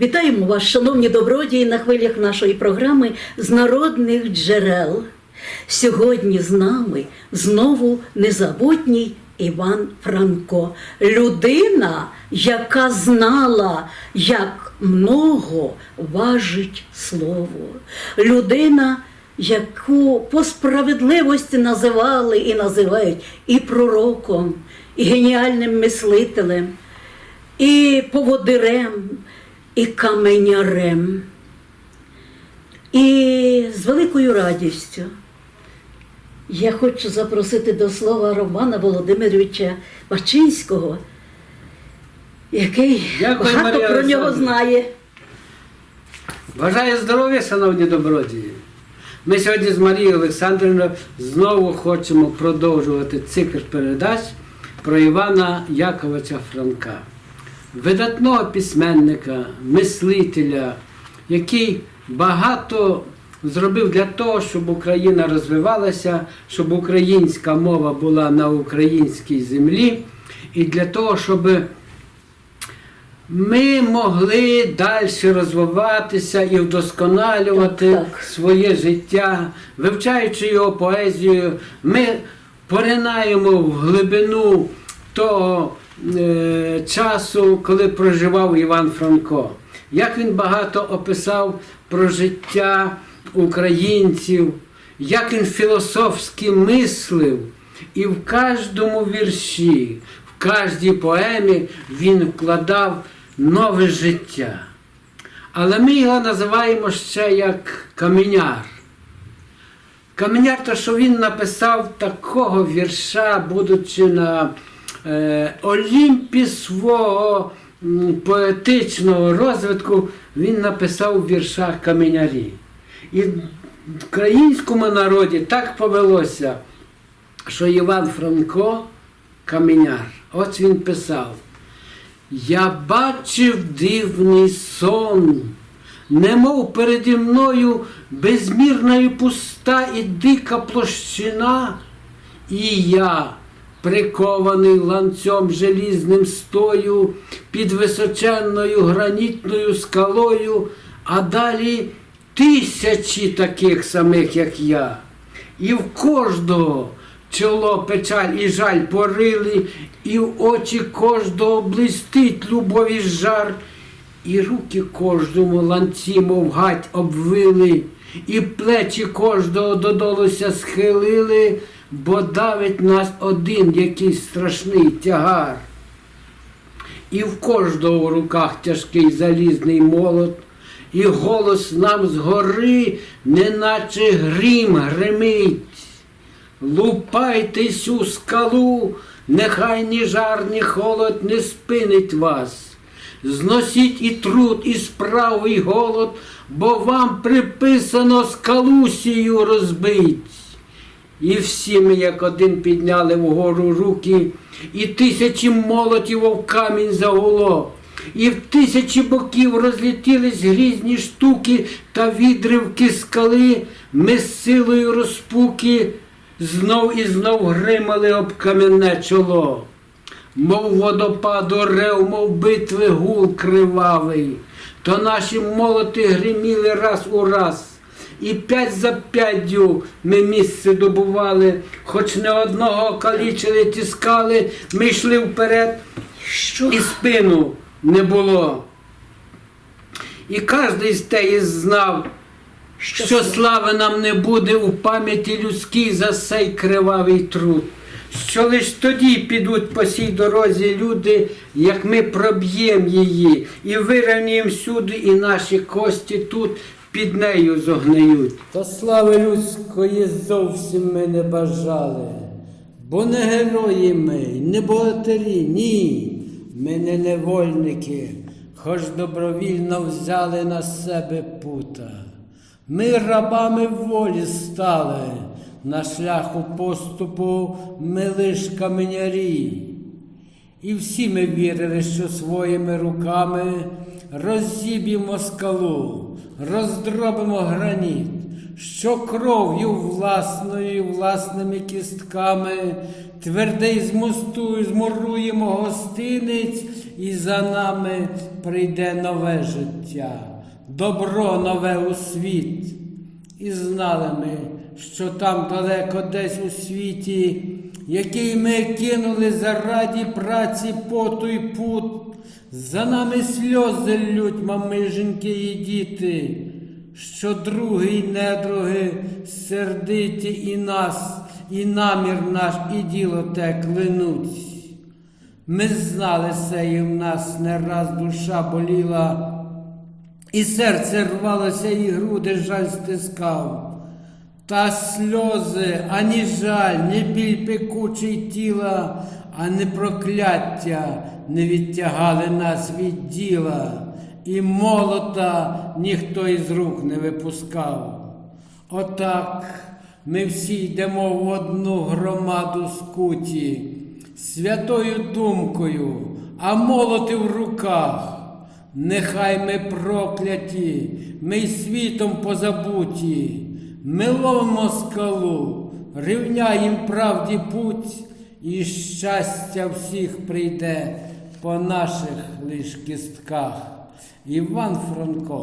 Вітаємо вас, шановні добродії, на хвилях нашої програми з народних джерел. Сьогодні з нами знову незабутній Іван Франко, людина, яка знала, як много важить слово, людина, яку по справедливості називали і називають і пророком, і геніальним мислителем, і поводирем, і каменярем. І з великою радістю я хочу запросити до слова Романа Володимировича Бачинського, який Дякую, багато Марія про нього знає. Бажаю здоров'я, шановні добродії. Ми сьогодні з Марією Олександрівною знову хочемо продовжувати цикл передач про Івана Яковича Франка, видатного письменника, мислителя, який багато зробив для того, щоб Україна розвивалася, щоб українська мова була на українській землі, і для того, щоб ми могли далі розвиватися і вдосконалювати Так, так. своє життя, вивчаючи його поезію, ми поринаємо в глибину того часу, коли проживав Іван Франко. Як він багато описав про життя українців, як він філософськи мислив, і в кожному вірші, в кожній поемі він вкладав нове життя. Але ми його називаємо ще як каменяр. Каменяр, то що він написав такого вірша, будучи на е, Олімпі свого поетичного розвитку, він написав в віршах каменярі. І в українському народі так повелося, що Іван Франко каменяр. Ось він писав. Я бачив дивний сон, немов переді мною безмірна пуста і дика площина, і я, прикований ланцем желізним стою під височенною гранітною скалою, а далі тисячі таких самих, як я. І в кожного чоло печаль і жаль порили, і в очі кожного блистить любові жар, і руки кожному ланці, мов гать, обвили, і плечі кожного додолуся схилили, бо давить нас один якийсь страшний тягар. І в кожного в руках тяжкий залізний молот, і голос нам згори, неначе грім гримить. Лупайтесь у скалу, нехай ні жар, ні холод не спинить вас. Зносіть і труд, і справу, і голод, бо вам приписано скалу сію розбить. І всі ми, як один, підняли вгору руки, і тисячі молотів в камінь загуло, і в тисячі боків розлетілись грізні штуки та відривки скали, ми з силою розпуки знов і знов гримали об кам'яне чоло. Мов водопаду рев, мов битви гул кривавий, то наші молоти гриміли раз у раз. І п'ять за п'ятдю ми місце добували, хоч не одного калічили, тискали, ми йшли вперед, Що? і спину не було. І кожен з теї знав, Що що слави нам не буде у пам'яті людській за сей кривавий труд. Що лиш тоді підуть по сій дорозі люди, як ми проб'ємо її і вирівняємо всюди, і наші кості тут під нею зогниють. Та слави людської зовсім ми не бажали, бо не герої ми, не богатирі, ні, ми не невольники, хоч добровільно взяли на себе пута. Ми рабами волі стали, на шляху поступу ми лиш каменярі. І всі ми вірили, що своїми руками розіб'ємо скалу, роздробимо граніт, що кров'ю власною, власними кістками твердий змостую, змуруємо гостиниць і за нами прийде нове життя, добро нове у світ. І знали ми, що там далеко десь у світі, який ми кинули зараді праці поту й пут, за нами сльози лють мамиженьки і діти, що другий недруги сердиті і нас, і намір наш, і діло те клянуть. Ми знали се, і в нас не раз душа боліла, і серце рвалося, і груди жаль стискав. Та сльози, ані жаль, ні біль пекучий тіла, а не прокляття не відтягали нас від діла, і молота ніхто із рук не випускав. Отак ми всі йдемо в одну громаду скуті, святою думкою, а молоти в руках. Нехай ми прокляті, ми й світом позабуті, ми ловимо скалу, рівняєм правді путь, і щастя всіх прийде по наших лиш кістках. Іван Франко.